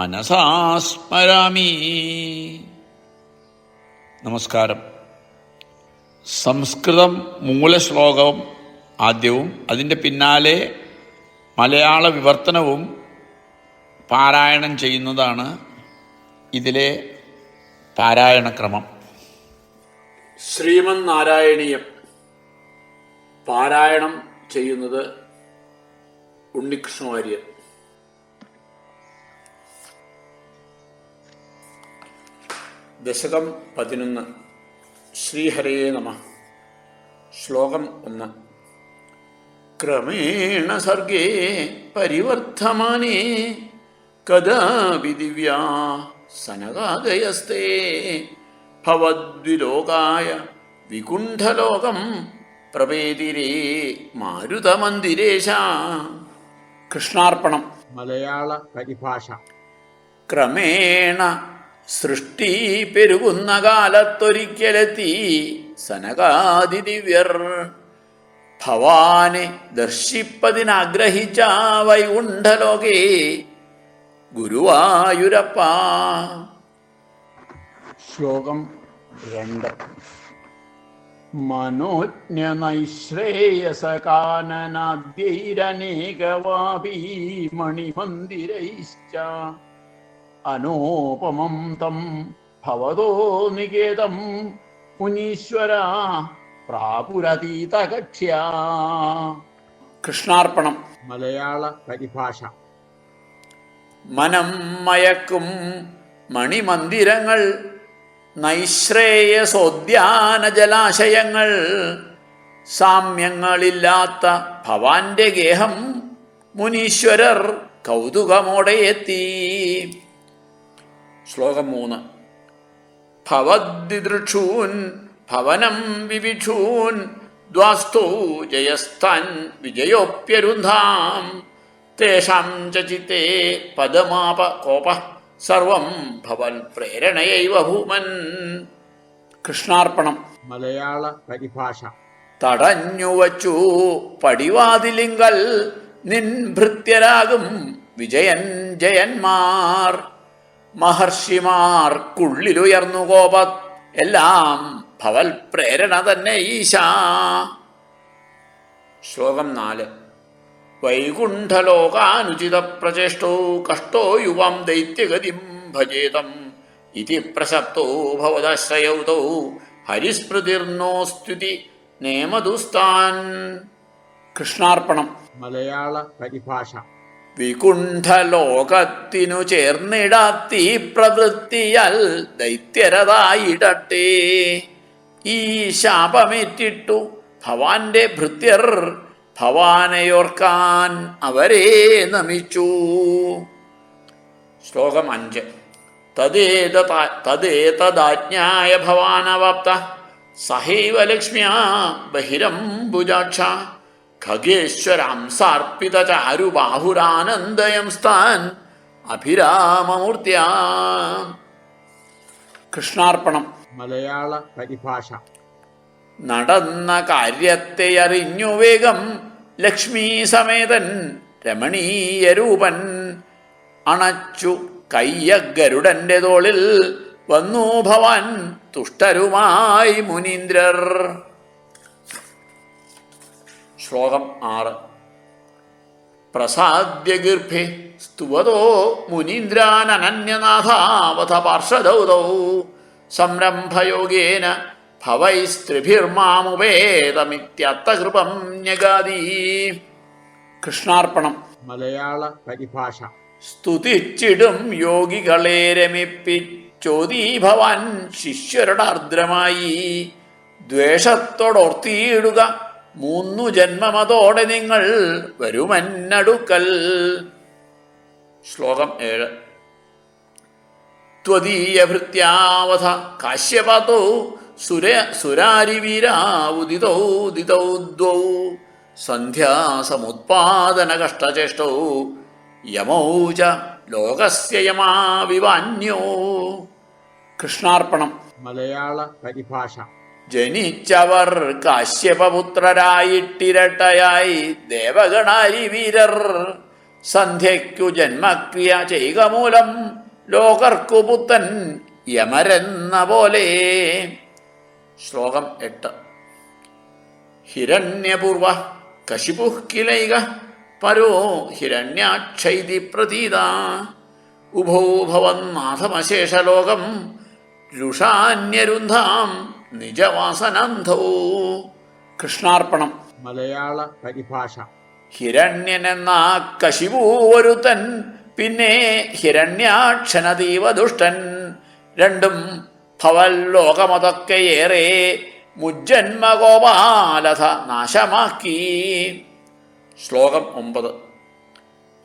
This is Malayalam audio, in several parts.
മനസാ സ്മരാമി നമസ്കാരം. സംസ്കൃതം മൂലശ്ലോകവും ആദ്യവും അതിന്റെ പിന്നാലെ മലയാള വിവർത്തനവും പാരായണം ചെയ്യുന്നതാണ് ഇതിലെ പാരായണക്രമം. ശ്രീമൻ നാരായണീയം പാരായണം ചെയ്യുന്നത് ഉണ്ണികൃഷ്ണവാര്യർ ദശകം പതിനൊന്ന്. ശ്രീഹരേ നമ. ശ്ലോകം ഒന്ന്. ക്രമേണ സർഗേ പരിവർത്തമാനേ. കഥാപി ദിവ്യാ സനകാദയസ്തേ ഭവദ്വിലോകായ വികുണ്ഠലോകം പ്രവേദിരേ മാരുതമന്ദിരേശ. കൃഷ്ണാർപ്പണം. മലയാള പരിഭാഷ. ക്രമേണ സൃഷ്ടി പെരുകുന്ന കാലത്തൊരിക്കലെത്തി സനകാദിദിവ്യർ. ഭവാനെ ദർശിപ്പതിനാഗ്രഹിച്ച വൈകുണ്ഠലോകേ ഗുരുവായൂരപ്പ. ശ്ലോകം രണ്ട്. മനോജ്ഞനൈശ്രേയസകാനനാദ്യൈരനേകവാപീ മണിമന്ദിരൈശ്ച അനോപമം തം ഭവതോ നികേതം. മുനീശ്വര പ്രാപുരതീതകക്ഷ്യാ. കൃഷ്ണാർപ്പണം. മലയാള പരിഭാഷ. മനം മയക്കും മണിമന്ദിരങ്ങൾ നൈശ്രേയസോദ്യാന ജലാശയങ്ങൾ സാമ്യങ്ങളില്ലാത്ത ഭവാന്റെ ഗേഹം മുനീശ്വരർ കൗതുകമോടെ എത്തി ശ്ലോകം മൂന്ന് ഭവദ്ദിദൃക്ഷൂൻ ഭവനം വിവിക്ഷൂൻ ദ്വാസ്തോ ജയസ്ഥൻ വിജയോപ്യരുന്ധാം തേഷാം ചിത്തെ ചിത്തേ പദമാപ കോപ സർവം ഭവൻ പ്രേരണയൈവ ഭൂമൻ. കൃഷ്ണാർപ്പണം. മലയാള പരിഭാഷ. തടഞ്ഞുവച്ചു പടിവാതിലിങ്കൽ നിൻ ഭൃത്യരാകും വിജയൻ ജയന്മാർ. മഹർഷിമാർക്കുള്ളിലുയർന്നു കോപ എല്ലാം ഭവൽ പ്രേരണ തന്നെ ഈശാ. ശ്ലോകം നാല്. വൈകുണ്ഠലോകാനുചിത പ്രചേഷ്ടോ കഷ്ടോ യുവം ദൈത്യഗതിം ഭജേതം. ഇതി പ്രസക്തോ ഭവദശ്രയൗതോ ഹരിസ്മൃതിർനോസ്തുതി നേമദുസ്താൻ. കൃഷ്ണാർപ്പണം. മലയാള പരിഭാഷ. വികുണ്ഠലോകത്തിനു ചേർന്നിടാത്തി പ്രവൃത്തിയാൽ ദൈത്യരതായിടട്ടെ. ഈ ശാപമേറ്റിട്ടു ഭവാന്റെ ഭൃത്യർ ഭവാനയോർക്കാൻ അവരെ നമിച്ചു. ശ്ലോകം അഞ്ച്. തദേത തദേതദാജ്ഞായ ഭവാനവാപ്ത സഹൈവ ലക്ഷ്മ്യാ ബഹിരംബുജാക്ഷ. ഖഗേശ്വരാം സാർപ്പിത ചാരുബാഹുരാനന്ദയം സ്ഥാൻ അഭിരാമമൂർത്തിയ കൃഷ്ണാർപ്പണം. മലയാള പരിഭാഷ. നടന്ന കാര്യത്തെ അറിഞ്ഞു വേഗം ലക്ഷ്മി സമേതൻ രമണീയ രൂപൻ അണച്ചു കയ്യ ഗരുഡന്റെ തോളിൽ വന്നു ഭവാൻ തുഷ്ടരുമായി മുനീന്ദ്രർ. ശ്ലോകം ആറ്. പ്രസാദ്യ ഗർഭെ സ്തുവതോ മുനീന്ദ്രാനന്യനാഥാവധ പാർഷദൗതൗ സംരംഭയോഗേന ഭവൈസ്ത്രിഭിർമാമുപേതമിത്യർത്ഥകൃപം ന്യഗാദീ കൃഷ്ണാർപ്പണം. മലയാള പരിഭാഷ. സ്തുതിച്ചിടും യോഗികളെ രമിപ്പിച്ചോതി ഭവാൻ ശിഷ്യരുടെ ആർദ്രമായി ദ്വേഷത്തോടോർത്തിയിടുക മൂന്നു ജന്മമതോടെ നിങ്ങൾ വരുമന്നടുക്കൽ. ശ്ലോകം ഏഴ്. ത്വദീയഭൃത്യാവധ കാശ്യപാതോ സുര സുരാരിവീരാവുദിതൗ ദിതൗ ദ്വൗ. സന്ധ്യാസമുത്പാദന കഷ്ടചേഷ്ടൗ യമൗ ച ലോകസ്യ യമാവിവാന്യോ. കൃഷ്ണാർപ്പണം. മലയാള പരിഭാഷ. ജനിച്ചവർ കാശ്യപപുത്രരായിട്ടിരട്ടയായി ദേവഗണാരി വീരർ. സന്ധ്യയ്ക്കു ജന്മക്രിയ ചെയ്യുക മൂലം ലോകർക്കു പുത്തൻ യമരെന്ന പോലെ. ശ്ലോകം എട്ട്. ഹിരണ്യപൂർവ കശിപുഃ കിലൈക പരോ ഹിരണ്യാക്ഷൈതി പ്രതീത. ഉഭോ ഭവന്നാഥമശേഷലോകം രുഷാന്യരുന്ധാം നിജവാസനന്ധോ. കൃഷ്ണാർപ്പണം. മലയാള പരിഭാഷ. ഹിരണ്യനെന്ന കശിപൂ ഒരുത്തൻ പിന്നെ ഹിരണ്യാക്ഷനതീവ ദുഷ്ടൻ രണ്ടും ഭവൽ ലോകമതൊക്കെ ഏറെ മുജ്ജന്മഗോപാലഥ നാശമാക്കി ശ്ലോകം ഒമ്പത്.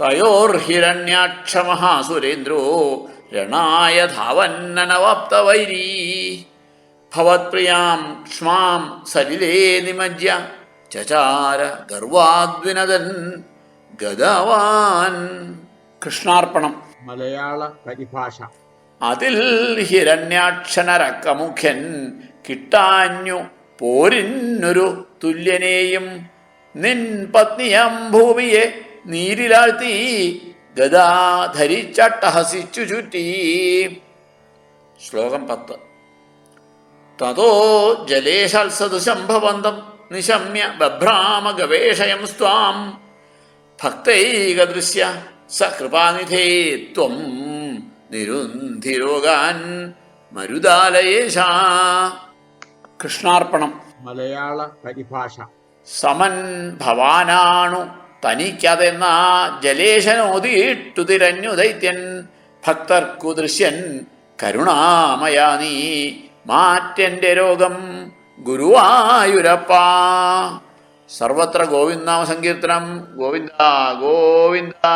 തയോർഹിരണ്യാക്ഷമഹാസുരേന്ദ്രോ രണായ ധാവന്നനവാപ്തവൈരീ ഭവത്പ്രിയാം ക്ഷ്മാം സലിലേ നിമജ്യ ചചാര ഗർവാദ്വിനദൻ ഗതവാൻ കൃഷ്ണാർപ്പണം. മലയാള പരിഭാഷ. അതിൽ ഹിരണ്യാക്ഷനരക്കമുഖ്യൻ കിട്ടാഞ്ഞു പോരിന്നൊരു തുല്യനെയും. നിൻ പത്നിയം ഭൂമിയെ നീരിലാഴ്ത്തി ഗദാധരിച്ചട്ടഹസിച്ചു ചുറ്റി. ശ്ലോകം പത്ത്. തതോ ജലേശാത്സദൃശം ശംഭവന്തം നിശമ്യ ബഭ്രാമ ഗവേഷയം സ്വാം ഭക്തൈകദൃശ്യ സ കൃപാനിധേ ത്വം നിരുന്ധിരോഗാൻ മരുദാലയേശ. കൃഷ്ണാർപ്പണം. മലയാള പരിഭാഷ. സമൻ ഭവാനാണു തനിക്കതെന്ന ജലേശനോദിയിട്ടു തിരഞ്ഞു ദൈത്യൻ ഭക്തർക്കു ദൃശ്യൻ കരുണാമയാ നീ മാറ്റെന്റെ രോഗം ഗുരുവായൂരപ്പ. സർവത്ര ഗോവിന്ദനാമ സങ്കീർത്തനം ഗോവിന്ദ ഗോവിന്ദ.